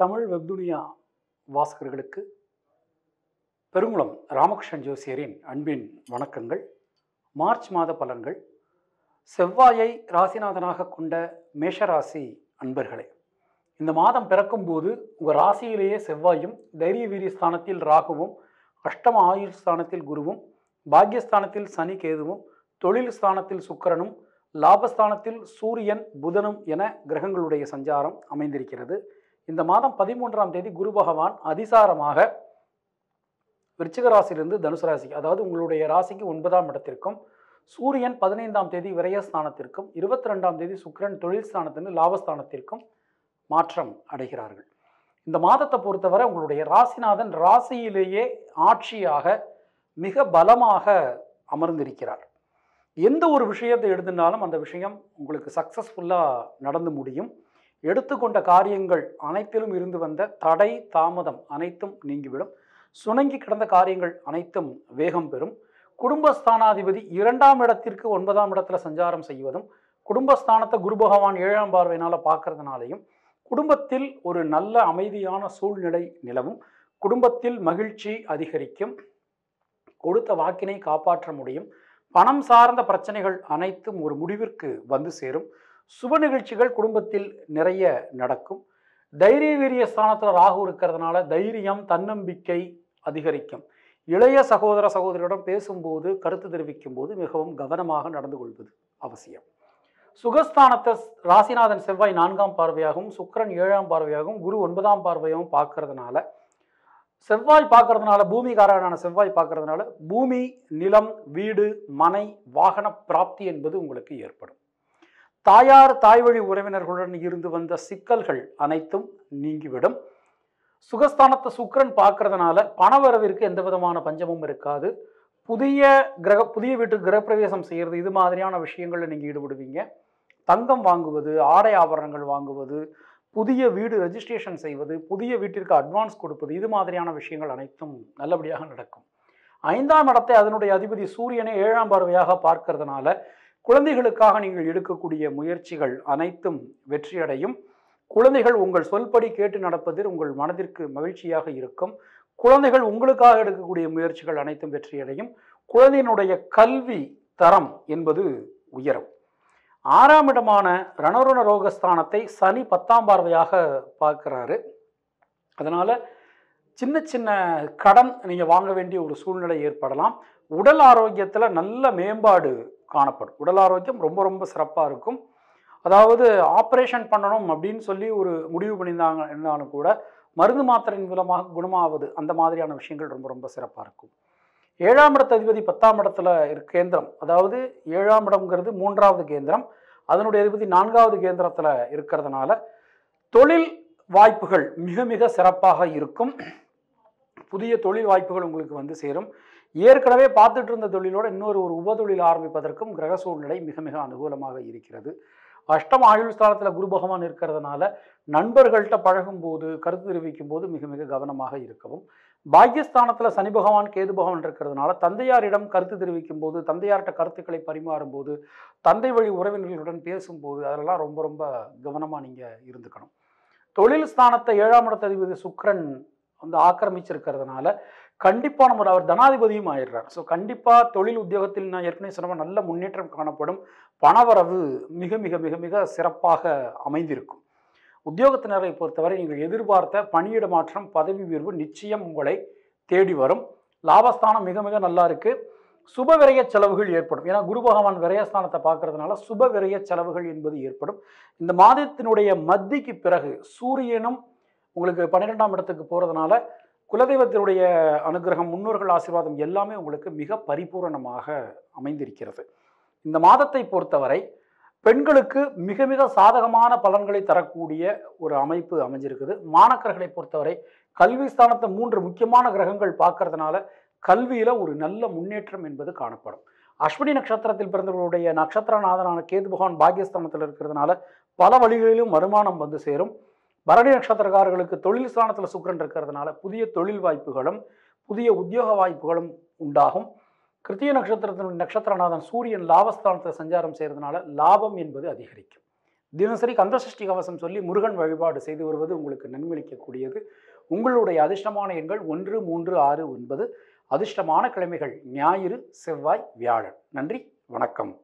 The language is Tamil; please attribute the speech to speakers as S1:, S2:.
S1: தமிழ் வெப்துனியா வாசகர்களுக்கு பெருங்குளம் ராமகிருஷ்ணன் ஜோசியரின் அன்பின் வணக்கங்கள். மார்ச் மாத பலன்கள். செவ்வாயை ராசிநாதனாக கொண்ட மேஷராசி அன்பர்களே இந்த மாதம் பிறக்கும்போது உங்கள் ராசியிலேயே செவ்வாயும் தைரிய வீரிய ஸ்தானத்தில் ராகுவும் அஷ்டம ஆயுள் ஸ்தானத்தில் குருவும் பாக்யஸ்தானத்தில் சனி கேதுவும் தொழில் ஸ்தானத்தில் சுக்கரனும் லாபஸ்தானத்தில் சூரியன் புதனும் என கிரகங்களுடைய சஞ்சாரம் அமைந்திருக்கிறது. இந்த மாதம் பதிமூன்றாம் தேதி குரு பகவான் அதிசாரமாக விருச்சிக ராசியிலிருந்து தனுசு ராசிக்கு அதாவது உங்களுடைய ராசிக்கு ஒன்பதாம் இடத்திற்கும் சூரியன் பதினைந்தாம் தேதி விரயஸ்தானத்திற்கும் இருபத்தி ரெண்டாம் தேதி சுக்கரன் தொழில் ஸ்தானத்திலிருந்து லாபஸ்தானத்திற்கும் மாற்றம் அடைகிறார்கள். இந்த மாதத்தை பொறுத்தவரை உங்களுடைய ராசிநாதன் ராசியிலேயே ஆட்சியாக மிக பலமாக அமர்ந்திருக்கிறார். எந்த ஒரு விஷயத்தை எழுதினாலும் அந்த விஷயம் உங்களுக்கு சக்ஸஸ்ஃபுல்லாக நடந்து முடியும். எடுத்துக்கொண்ட காரியங்கள் அனைத்திலும் இருந்து வந்த தடை தாமதம் அனைத்தும் நீங்கிவிடும். சுணங்கி கிடந்த காரியங்கள் அனைத்தும் வேகம் பெறும். குடும்பஸ்தானாதிபதி இரண்டாம் இடத்திற்கு ஒன்பதாம் இடத்துல சஞ்சாரம் செய்வதும் குடும்பஸ்தானத்தை குரு பகவான் ஏழாம் பார்வையினால் பார்க்கறதுனாலையும் குடும்பத்தில் ஒரு நல்ல அமைதியான சூழ்நிலை நிலவும். குடும்பத்தில் மகிழ்ச்சி அதிகரிக்கும். கொடுத்த வாக்கினை காப்பாற்ற முடியும். பணம் சார்ந்த பிரச்சனைகள் அனைத்தும் ஒரு முடிவிற்கு வந்து சேரும். சுப நிகழ்ச்சிகள் குடும்பத்தில் நிறைய நடக்கும். தைரிய வீரிய ஸ்தானத்தில் ராகு இருக்கிறதுனால தைரியம் தன்னம்பிக்கை அதிகரிக்கும். இளைய சகோதர சகோதரியுடன் பேசும்போது கருத்து தெரிவிக்கும் போது மிகவும் கவனமாக நடந்து கொள்வது அவசியம். சுகஸ்தானத்தை ராசிநாதன் செவ்வாய் நான்காம் பார்வையாகவும் சுக்கிரன் ஏழாம் பார்வையாகவும் குரு ஒன்பதாம் பார்வையாகவும் பார்க்கறதுனால செவ்வாய் பார்க்கறதுனால பூமிகாரனான செவ்வாய் பார்க்கறதுனால பூமி நிலம் வீடு மனை வாகன பிராப்தி என்பது உங்களுக்கு ஏற்படும். தாயார் தாய்வழி உறவினர்களுடன் இருந்து வந்த சிக்கல்கள் அனைத்தும் நீங்கிவிடும். சுகஸ்தானத்தை சுக்கரன் பார்க்கறதுனால பணவரவிற்கு எந்த விதமான பஞ்சமும் இருக்காது. புதிய கிரக புதிய வீட்டுக்கு கிரகப்பிரவேசம் செய்கிறது இது மாதிரியான விஷயங்களில் நீங்கள் ஈடுபடுவீங்க. தங்கம் வாங்குவது ஆடை ஆபரணங்கள் வாங்குவது புதிய வீடு ரெஜிஸ்ட்ரேஷன் செய்வது புதிய வீட்டிற்கு அட்வான்ஸ் கொடுப்பது இது மாதிரியான விஷயங்கள் அனைத்தும் நல்லபடியாக நடக்கும். ஐந்தாம் இடத்தை அதனுடைய அதிபதி சூரியனை ஏழாம் பார்வையாக பார்க்கறதுனால குழந்தைகளுக்காக நீங்கள் எடுக்கக்கூடிய முயற்சிகள் அனைத்தும் வெற்றியடையும். குழந்தைகள் உங்கள் சொல்படி கேட்டு நடப்பதில் உங்கள் மனதிற்கு மகிழ்ச்சியாக இருக்கும். குழந்தைகள் உங்களுக்காக எடுக்கக்கூடிய முயற்சிகள் அனைத்தும் வெற்றியடையும். குழந்தையினுடைய கல்வி தரம் என்பது உயரும். ஆறாம் இடமான ரணருண ரோகஸ்தானத்தை சனி பத்தாம் பார்வையாக பார்க்குறாரு. அதனால் சின்ன சின்ன கடன் நீங்கள் வாங்க வேண்டிய ஒரு சூழ்நிலை ஏற்படலாம். உடல் ஆரோக்கியத்தில் நல்ல மேம்பாடு காணப்படும். உடல் ஆரோக்கியம் ரொம்ப ரொம்ப சிறப்பாக இருக்கும். அதாவது ஆப்ரேஷன் பண்ணணும் அப்படின்னு சொல்லி ஒரு முடிவு பண்ணியிருந்தாங்க இருந்தாலும் கூட மருந்து மாத்திரையின் மூலமாக குணமாவது அந்த மாதிரியான விஷயங்கள் ரொம்ப ரொம்ப சிறப்பாக இருக்கும். ஏழாம் இடத்த அதிபதி பத்தாம் இடத்துல இருக்க கேந்திரம் அதாவது ஏழாம் இடம்ங்கிறது மூன்றாவது கேந்திரம் அதனுடைய அதிபதி நான்காவது கேந்திரத்தில் இருக்கிறதுனால தொழில் வாய்ப்புகள் மிக மிக சிறப்பாக இருக்கும். புதிய தொழில் வாய்ப்புகள் உங்களுக்கு வந்து சேரும். ஏற்கனவே பார்த்துட்டு இருந்த தொழிலோடு இன்னொரு ஒரு உபதொழில் ஆரம்பிப்பதற்கும் கிரக சூழ்நிலை மிக மிக அனுகூலமாக இருக்கிறது. அஷ்டம் ஆயுள் ஸ்தானத்தில் குரு பகவான் இருக்கிறதுனால நண்பர்கள்ட்ட பழகும்போது கருத்து தெரிவிக்கும் போது மிக மிக கவனமாக இருக்கவும். பாக்யஸ்தானத்தில் சனி பகவான் கேது பகவான் இருக்கிறதுனால தந்தையாரிடம் கருத்து தெரிவிக்கும் போது தந்தையார்கிட்ட கருத்துக்களை பரிமாறும் போது தந்தை வழி உறவினர்களுடன் பேசும்போது அதெல்லாம் ரொம்ப ரொம்ப கவனமாக நீங்கள் இருந்துக்கணும். தொழில் ஸ்தானத்தை ஏழாம் இடத்த அதிபதி சுக்ரன் வந்து ஆக்கிரமிச்சிருக்கிறதுனால கண்டிப்பாக நம்ம அவர் தனாதிபதியும் ஆயிடுறார். ஸோ கண்டிப்பாக தொழில் உத்தியோகத்தில் நான் ஏற்கனவே சொன்ன நல்ல முன்னேற்றம் காணப்படும். பணவரவு மிக மிக மிக மிக சிறப்பாக அமைந்திருக்கும். உத்தியோகத்தினரை பொறுத்தவரை நீங்கள் எதிர்பார்த்த பணியிட மாற்றம் பதவி உயர்வு நிச்சயம் உங்களை தேடி வரும். லாபஸ்தானம் மிக மிக நல்லா இருக்குது சுப விரைய செலவுகள் ஏற்படும். ஏன்னா குரு பகவான் விரயஸ்தானத்தை பார்க்கறதுனால சுப விரைய செலவுகள் என்பது ஏற்படும். இந்த மாதத்தினுடைய மத்திக்கு பிறகு சூரியனும் உங்களுக்கு பன்னிரெண்டாம் இடத்துக்கு போகிறதுனால குலதெய்வத்தினுடைய அனுகிரகம் முன்னோர்கள் ஆசீர்வாதம் எல்லாமே உங்களுக்கு மிக பரிபூரணமாக அமைந்திருக்கிறது. இந்த மாதத்தை பொறுத்தவரை பெண்களுக்கு மிக மிக சாதகமான பலன்களை தரக்கூடிய ஒரு அமைப்பு அமைஞ்சிருக்குது. மாணக்கர்களை பொறுத்தவரை கல்வி ஸ்தானத்தை மூன்று முக்கியமான கிரகங்கள் பார்க்கறதுனால கல்வியில் ஒரு நல்ல முன்னேற்றம் என்பது காணப்படும். அஸ்வினி நட்சத்திரத்தில் பிறந்தவர்களுடைய நட்சத்திரநாதனான கேது பகவான் பாக்கியஸ்தானத்தில் இருக்கிறதுனால பல வழிகளிலும் வருமானம் வந்து சேரும். பரணி நட்சத்திரக்காரர்களுக்கு தொழில் ஸ்தானத்தில் சுக்கரன் இருக்கிறதுனால புதிய தொழில் வாய்ப்புகளும் புதிய உத்தியோக வாய்ப்புகளும் உண்டாகும். கிருத்திய நட்சத்திரத்தினுடைய நட்சத்திரநாதன் சூரியன் லாபஸ்தானத்தில் சஞ்சாரம் செய்கிறதுனால லாபம் என்பது அதிகரிக்கும். தினசரி கந்தசஷ்டி கவசம் சொல்லி முருகன் வழிபாடு செய்து வருவது உங்களுக்கு நன்மளிக்கக்கூடியது. உங்களுடைய அதிர்ஷ்டமான எண்கள் ஒன்று மூன்று ஆறு ஒன்பது. அதிர்ஷ்டமான கிழமைகள் ஞாயிறு செவ்வாய் வியாழன். நன்றி வணக்கம்.